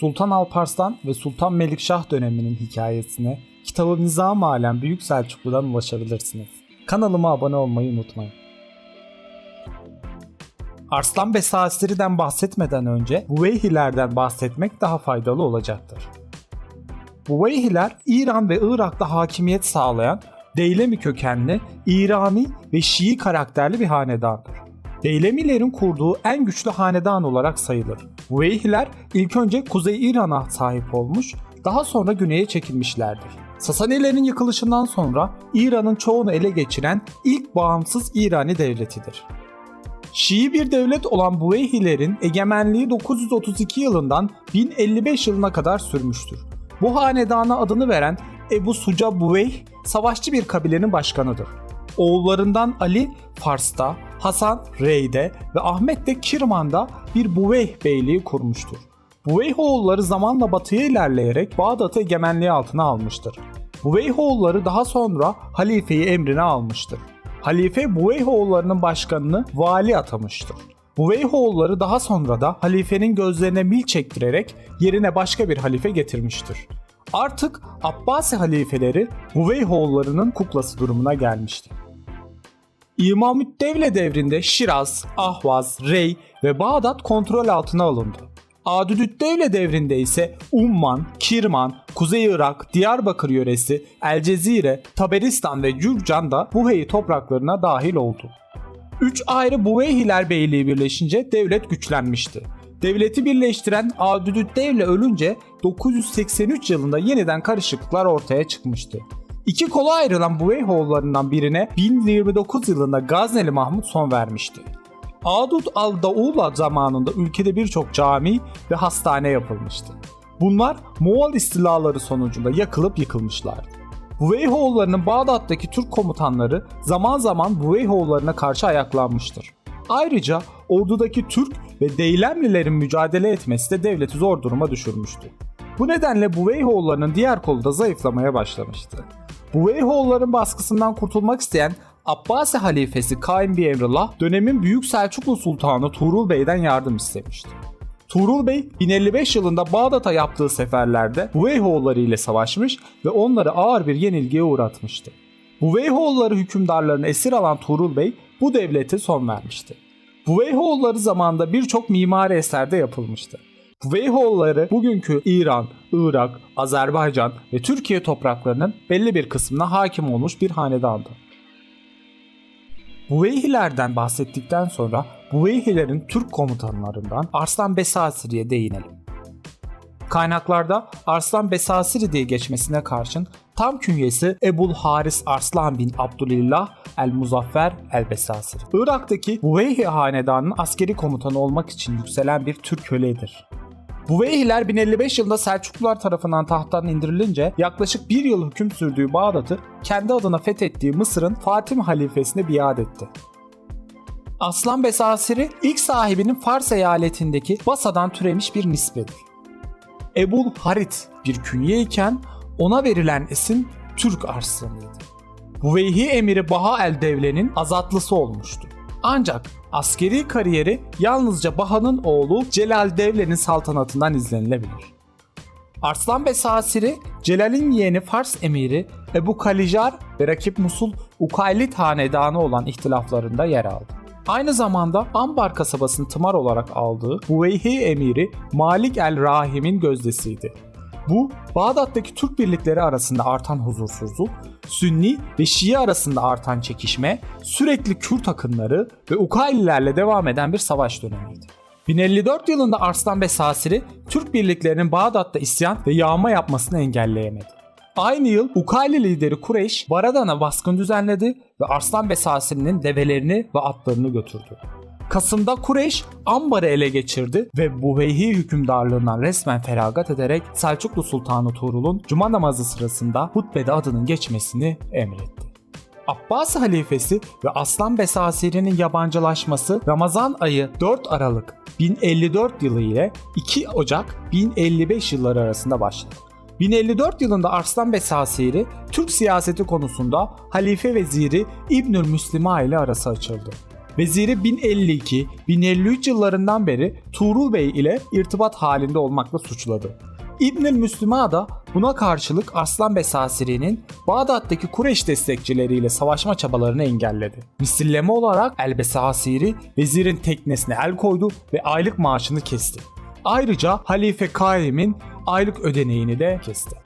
Sultan Alparslan ve Sultan Melikşah döneminin hikayesine kitabı Nizam Alem Büyük Selçuklu'dan ulaşabilirsiniz. Kanalıma abone olmayı unutmayın. Arslan Besasiri'den bahsetmeden önce Buveyhilerden bahsetmek daha faydalı olacaktır. Buveyhiler İran ve Irak'ta hakimiyet sağlayan Deylemi kökenli, İrani ve Şii karakterli bir hanedandır. Deylemilerin kurduğu en güçlü hanedan olarak sayılır. Buveyhiler ilk önce Kuzey İran'a sahip olmuş, daha sonra güneye çekilmişlerdir. Sasanilerin yıkılışından sonra İran'ın çoğunu ele geçiren ilk bağımsız İrani devletidir. Şii bir devlet olan Buveyhilerin egemenliği 932 yılından 1055 yılına kadar sürmüştür. Bu hanedana adını veren Ebu Suca Buveyh savaşçı bir kabilenin başkanıdır. Oğullarından Ali Fars'ta, Hasan Rey'de ve Ahmet de Kirman'da bir Buveyh beyliği kurmuştur. Buveyhoğulları zamanla batıya ilerleyerek Bağdat'ı egemenliği altına almıştır. Buveyhoğulları daha sonra halifeyi emrine almıştır. Halife Buveyhoğullarının başkanını vali atamıştır. Buveyhoğulları daha sonra da halifenin gözlerine mil çektirerek yerine başka bir halife getirmiştir. Artık Abbasi halifeleri Buveyhoğullarının kuklası durumuna gelmişti. İmamüddevle devrinde Şiraz, Ahvaz, Rey ve Bağdat kontrol altına alındı. Adüdüddevle devrinde ise Umman, Kirman, Kuzey Irak, Diyarbakır yöresi, El Cezire, Taberistan ve Cürcan da Buveyhi topraklarına dahil oldu. Üç ayrı Buveyhiler Beyliği birleşince devlet güçlenmişti. Devleti birleştiren Adüdüddevle ölünce 983 yılında yeniden karışıklıklar ortaya çıkmıştı. İki kola ayrılan Buveyhoğullarından birine 1029 yılında Gazneli Mahmut son vermişti. Adud al-Daula zamanında ülkede birçok cami ve hastane yapılmıştı. Bunlar Moğol istilaları sonucunda yakılıp yıkılmışlardı. Buveyhoğullarının Bağdat'taki Türk komutanları zaman zaman Buveyhoğullarına karşı ayaklanmıştır. Ayrıca ordudaki Türk ve Deylemlilerin mücadele etmesi de devleti zor duruma düşürmüştü. Bu nedenle Buveyhoğullarının diğer kolu da zayıflamaya başlamıştı. Buveyhoğulların baskısından kurtulmak isteyen Abbasi halifesi Kaim bir Emrullah dönemin Büyük Selçuklu Sultanı Tuğrul Bey'den yardım istemişti. Tuğrul Bey 1055 yılında Bağdat'a yaptığı seferlerde Buveyhoğulları ile savaşmış ve onları ağır bir yenilgiye uğratmıştı. Buveyhoğulları hükümdarlarını esir alan Tuğrul Bey bu devlete son vermişti. Buveyhoğulları zamanında birçok mimari eserde yapılmıştı. Buveyhoğulları bugünkü İran, Irak, Azerbaycan ve Türkiye topraklarının belli bir kısmına hakim olmuş bir hanedandı. Buveyhilerden bahsettikten sonra Buveyhilerin Türk komutanlarından Arslan Besasiri'ye değinelim. Kaynaklarda Arslan Besasiri diye geçmesine karşın tam künyesi Ebul Haris Arslan bin Abdülillah el Muzaffer el Besasiri. Irak'taki Buveyhi hanedanının askeri komutanı olmak için yükselen bir Türk köledir. Buveyhiler 1055 yılında Selçuklular tarafından tahttan indirilince yaklaşık bir yıl hüküm sürdüğü Bağdat'ı kendi adına fethettiği Mısır'ın Fatim halifesine biat etti. Aslan Besasiri ilk sahibinin Fars eyaletindeki Basa'dan türemiş bir nisbedir. Ebul Harit bir künye iken ona verilen isim Türk Arslanıydı. Buveyhi emiri Baha el Devle'nin azatlısı olmuştu. Ancak askeri kariyeri yalnızca Baha'nın oğlu Celal Devle'nin saltanatından izlenilebilir. Arslan Besasiri, Celal'in yeğeni Fars emiri Ebu Kalijar ve rakip Musul Ukaylit hanedanı olan ihtilaflarında yer aldı. Aynı zamanda Ambar kasabasını tımar olarak aldığı Buveyhi emiri Malik el-Rahim'in gözdesiydi. Bu, Bağdat'taki Türk birlikleri arasında artan huzursuzluk, Sünni ve Şii arasında artan çekişme, sürekli Kürt akınları ve Ukaylilerle devam eden bir savaş dönemiydi. 1054 yılında Arslan Besasiri, Türk birliklerinin Bağdat'ta isyan ve yağma yapmasını engelleyemedi. Aynı yıl Ukayli lideri Kureyş, Baradan'a baskın düzenledi ve Arslan Besasiri'nin develerini ve atlarını götürdü. Kasım'da Kureyş Ambar'ı ele geçirdi ve Buveyhi hükümdarlığından resmen feragat ederek Selçuklu Sultanı Tuğrul'un cuma namazı sırasında hutbede adının geçmesini emretti. Abbas halifesi ve Aslan Besasiri'nin yabancılaşması Ramazan ayı 4 Aralık 1054 yılı ile 2 Ocak 1055 yılları arasında başladı. 1054 yılında Arslan Besasiri Türk siyaseti konusunda halife veziri İbnül Müslima ile arası açıldı. Veziri 1052-1053 yıllarından beri Tuğrul Bey ile irtibat halinde olmakla suçladı. İbnül Müslüma da buna karşılık Arslan Besasiri'nin Bağdat'taki Kureş destekçileriyle savaşma çabalarını engelledi. Misilleme olarak El Besasiri vezirin teknesine el koydu ve aylık maaşını kesti. Ayrıca Halife Kaim'in aylık ödeneğini de kesti.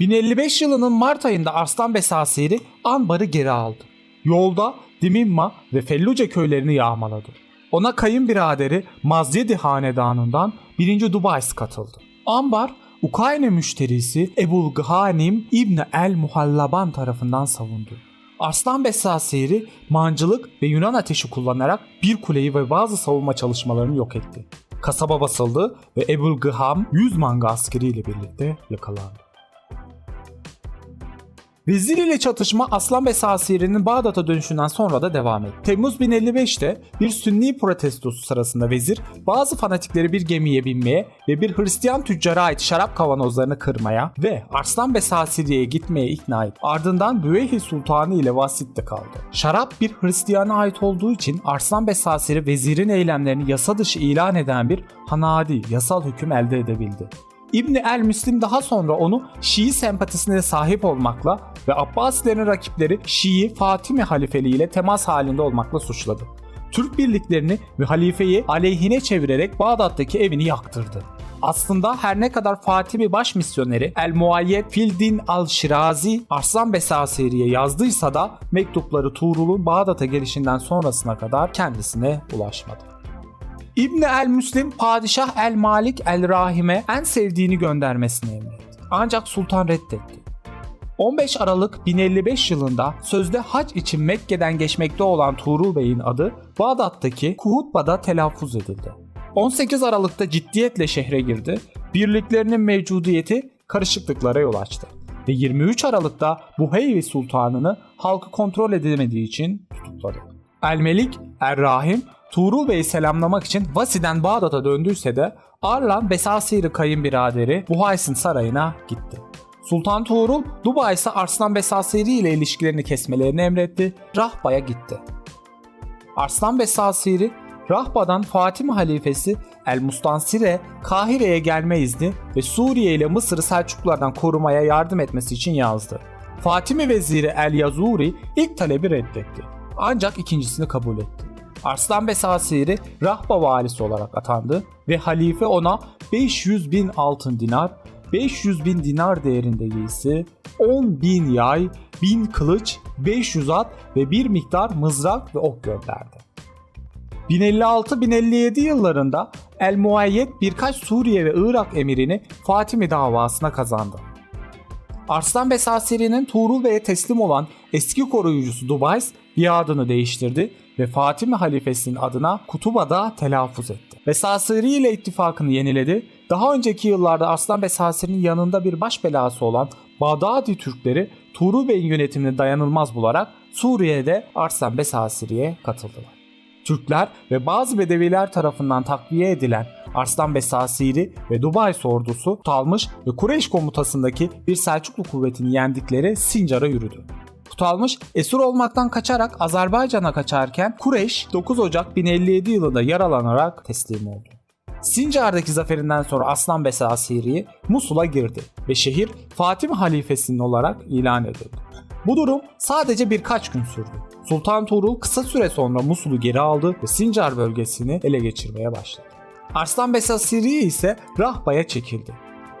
1055 yılının Mart ayında Arslan Besasiri Anbar'ı geri aldı. Yolda Dimimma ve Felluce köylerini yağmaladı. Ona kayınbiraderi Mazyedi Hanedanı'ndan 1. Dubays katıldı. Ambar, Ukayne müşterisi Ebul Ghanim İbni El Muhallaban tarafından savundu. Arslan Besasiri mancılık ve Yunan ateşi kullanarak bir kuleyi ve bazı savunma çalışmalarını yok etti. Kasaba basıldı ve Ebul Gıham 100 manga askeriyle birlikte yakalandı. Vezir ile çatışma Aslan Besasiri'nin Bağdat'a dönüşünden sonra da devam etti. Temmuz 1055'te bir Sünni protestosu sırasında vezir bazı fanatikleri bir gemiye binmeye ve bir Hristiyan tüccara ait şarap kavanozlarını kırmaya ve Arslan Besasiri'ye gitmeye ikna etti. Ardından Büveyhi Sultanı ile vasitte kaldı. Şarap bir Hristiyana ait olduğu için Arslan Besasiri vezirin eylemlerini yasa dışı ilan eden bir hanadi yasal hüküm elde edebildi. İbni el Müslim daha sonra onu Şii sempatisine sahip olmakla ve Abbasilerin rakipleri Şii Fatimi halifeliği ile temas halinde olmakla suçladı. Türk birliklerini ve halifeyi aleyhine çevirerek Bağdat'taki evini yaktırdı. Aslında her ne kadar Fatimi baş misyoneri El Muayyed Fildin Al Şirazi Arslan Besasiri'ye yazdıysa da mektupları Tuğrul'un Bağdat'a gelişinden sonrasına kadar kendisine ulaşmadı. İbni el Müslim padişah el Malik el Rahim'e en sevdiğini göndermesini emretti. Ancak sultan reddetti. 15 Aralık 1055 yılında sözde hac için Mekke'den geçmekte olan Tuğrul Bey'in adı Bağdat'taki Kuhutba'da telaffuz edildi. 18 Aralık'ta ciddiyetle şehre girdi, birliklerinin mevcudiyeti karışıklıklara yol açtı ve 23 Aralık'ta Buheyvi Sultanını halkı kontrol edemediği için tutukladı. El Melik, Er Rahim Tuğrul Bey'i selamlamak için Vasi'den Bağdat'a döndüyse de Arlan Besasiri kayınbiraderi Buhays'ın sarayına gitti. Sultan Tuğrul, Dubai'se Arslan Besasiri ile ilişkilerini kesmelerini emretti, Rahba'ya gitti. Arslan Besasiri, Rahba'dan Fatimi halifesi El Mustansir'e Kahire'ye gelme izni ve Suriye ile Mısır'ı Selçuklulardan korumaya yardım etmesi için yazdı. Fatimi veziri El Yazuri ilk talebi reddetti. Ancak ikincisini kabul etti. Arslan Besasiri Rahba valisi olarak atandı ve halife ona 500 bin altın dinar, 500 bin dinar değerinde giysi, 10 bin yay, 1000 kılıç, 500 at ve bir miktar mızrak ve ok gönderdi. 1056-1057 yıllarında El Muayyed birkaç Suriye ve Irak emirini Fatimi davasına kazandı. Arslan Besasiri'nin Tuğrul Bey'e teslim olan eski koruyucusu Dubays biadını değiştirdi ve Fatimi halifesinin adına Kutuba'da telaffuz etti. Besasiri ile ittifakını yeniledi. Daha önceki yıllarda Arslan Besasiri'nin yanında bir baş belası olan Bağdadi Türkleri Tuğrul Bey'in yönetimini dayanılmaz bularak Suriye'de Arslan Besasiri'ye katıldılar. Türkler ve bazı Bedeviler tarafından takviye edilen Arslan Besasiri ve Dubai ordusu Talmış ve Kureyş komutasındaki bir Selçuklu kuvvetini yendikleri Sincar'a yürüdü. Kutalmış esir olmaktan kaçarak Azerbaycan'a kaçarken Kureyş 9 Ocak 1057 yılında yaralanarak teslim oldu. Sincar'daki zaferinden sonra Aslan Besasiri Musul'a girdi ve şehir Fatih halifesinin olarak ilan edildi. Bu durum sadece birkaç gün sürdü. Sultan Tuğrul kısa süre sonra Musul'u geri aldı ve Sincar bölgesini ele geçirmeye başladı. Arslan Besasiri ise Rahba'ya çekildi.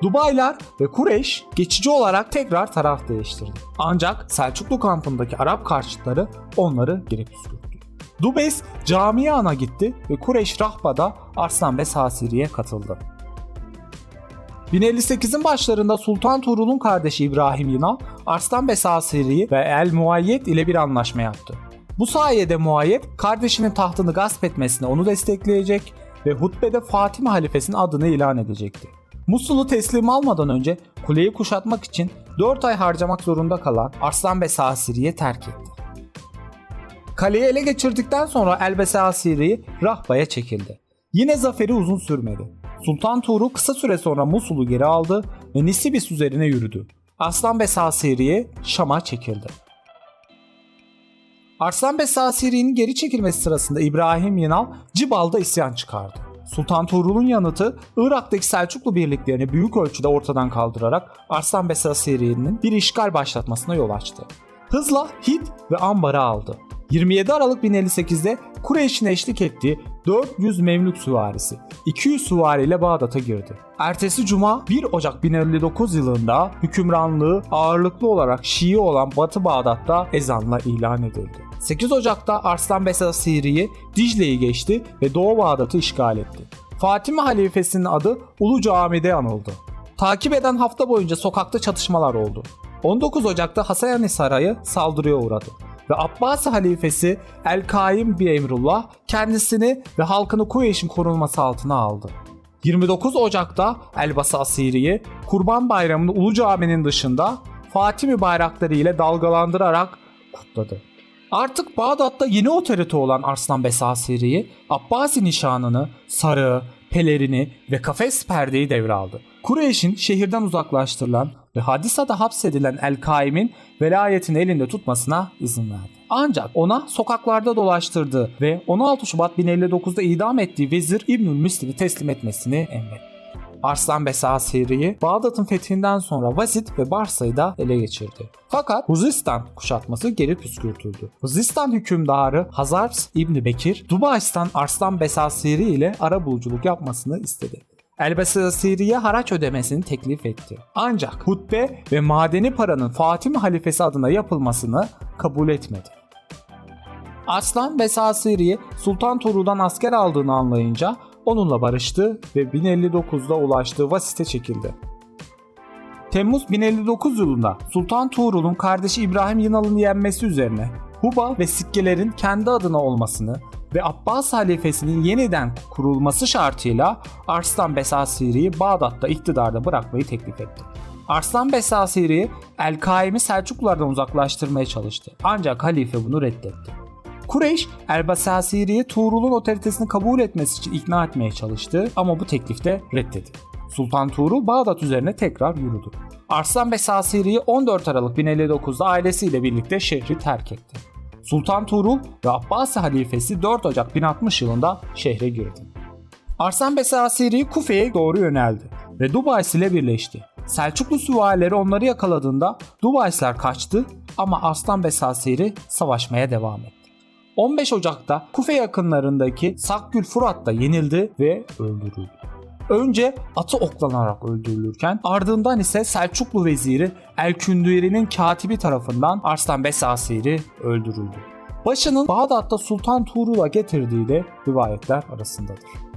Dubaylar ve Kureyş geçici olarak tekrar taraf değiştirdi. Ancak Selçuklu kampındaki Arap karşıtları onları geri püskürttü. Dubeys Camiyan'a gitti ve Kureyş Rahba'da Arslan Besasiri'ye katıldı. 1058'in başlarında Sultan Tuğrul'un kardeşi İbrahim Yunan, Arslan Besasiri ve El Muayyed ile bir anlaşma yaptı. Bu sayede Muayyed kardeşinin tahtını gasp etmesine onu destekleyecek ve hutbede Fatime halifesinin adını ilan edecekti. Musul'u teslim almadan önce kuleyi kuşatmak için 4 ay harcamak zorunda kalan Arslan Besasiri'ye terk etti. Kaleyi ele geçirdikten sonra Elbese Asiri Rahba'ya çekildi. Yine zaferi uzun sürmedi. Sultan Tuğrul kısa süre sonra Musul'u geri aldı ve Nisibis üzerine yürüdü. Aslan Besasiri'ye Şam'a çekildi. Arslan Bey Sasiri'nin geri çekilmesi sırasında İbrahim Yinal Cibal'da isyan çıkardı. Sultan Tuğrul'un yanıtı Irak'taki Selçuklu birliklerini büyük ölçüde ortadan kaldırarak Arslan Bey Sasiri'nin bir işgal başlatmasına yol açtı. Hızla Hid ve Ambar'ı aldı. 27 Aralık 1058'de Kureyş'in eşlik ettiği 400 Memlük süvarisi 200 süvariyle Bağdat'a girdi. Ertesi cuma 1 Ocak 1059 yılında hükümranlığı ağırlıklı olarak Şii olan Batı Bağdat'ta ezanla ilan edildi. 8 Ocak'ta Arslan Besa Siri'yi Dicle'yi geçti ve Doğu Bağdat'ı işgal etti. Fatime halifesinin adı Ulu Cami'de anıldı. Takip eden hafta boyunca sokakta çatışmalar oldu. 19 Ocak'ta Hasayani Sarayı saldırıya uğradı ve Abbasi halifesi El-Kaim bir Emrullah kendisini ve halkını Kureyş'in korunması altına aldı. 29 Ocak'ta Elbasa Asiri'yi Kurban Bayramı'nı Ulu Cami'nin dışında Fatimi bayrakları ile dalgalandırarak kutladı. Artık Bağdat'ta yeni otorite olan Arslan Besa Asiri'yi Abbasi nişanını, sarığı, pelerini ve kafes perdeyi devraldı. Kureyş'in şehirden uzaklaştırılan ve Hadisa'da hapsedilen El-Kaim'in velayetini elinde tutmasına izin verdi. Ancak ona sokaklarda dolaştırdığı ve 16 Şubat 1059'da idam ettiği vezir İbnül Müslim'i teslim etmesini emretti. Arslan Besa Asiri'yi Bağdat'ın fethinden sonra Vasit ve Barsa'yı da ele geçirdi. Fakat Huzistan kuşatması geri püskürtüldü. Huzistan hükümdarı Hazars İbni Bekir, Dubaistan Arslan Besa Asiri ile ara buluculuk yapmasını istedi. Elbasiri'ye haraç ödemesini teklif etti. Ancak hutbe ve madeni paranın Fatimi halifesi adına yapılmasını kabul etmedi. Arslan Besasiri Sultan Tuğrul'dan asker aldığını anlayınca onunla barıştı ve 1059'da ulaştığı Vasit'e çekildi. Temmuz 1059 yılında Sultan Tuğrul'un kardeşi İbrahim Yınalı'nı yenmesi üzerine Huba ve sikkelerin kendi adına olmasını ve Abbas halifesinin yeniden kurulması şartıyla Arslan Besasiri'yi Bağdat'ta iktidarda bırakmayı teklif etti. Arslan Besasiri El-Kaim'i Selçuklulardan uzaklaştırmaya çalıştı. Ancak halife bunu reddetti. Kureyş El-Basasiri'yi Tuğrul'un otoritesini kabul etmesi için ikna etmeye çalıştı ama bu teklifte reddedildi. Sultan Tuğrul Bağdat üzerine tekrar yürüdü. Arslan Besasiri'yi 14 Aralık 1059'da ailesiyle birlikte şehri terk etti. Sultan Tuğrul ve Abbasi halifesi 4 Ocak 1060 yılında şehre girdi. Arslan Besasiri Kufe'ye doğru yöneldi ve Dubays ile birleşti. Selçuklu süvarileri onları yakaladığında Dubayslar kaçtı ama Arslan Besasiri savaşmaya devam etti. 15 Ocak'ta Kufe yakınlarındaki Sakgül Fırat'ta yenildi ve öldürüldü. Önce atı oklanarak öldürülürken ardından ise Selçuklu veziri El-Kündüri'nin katibi tarafından Arslan Besasiri öldürüldü. Başının Bağdat'ta Sultan Tuğrul'a getirdiği de rivayetler arasındadır.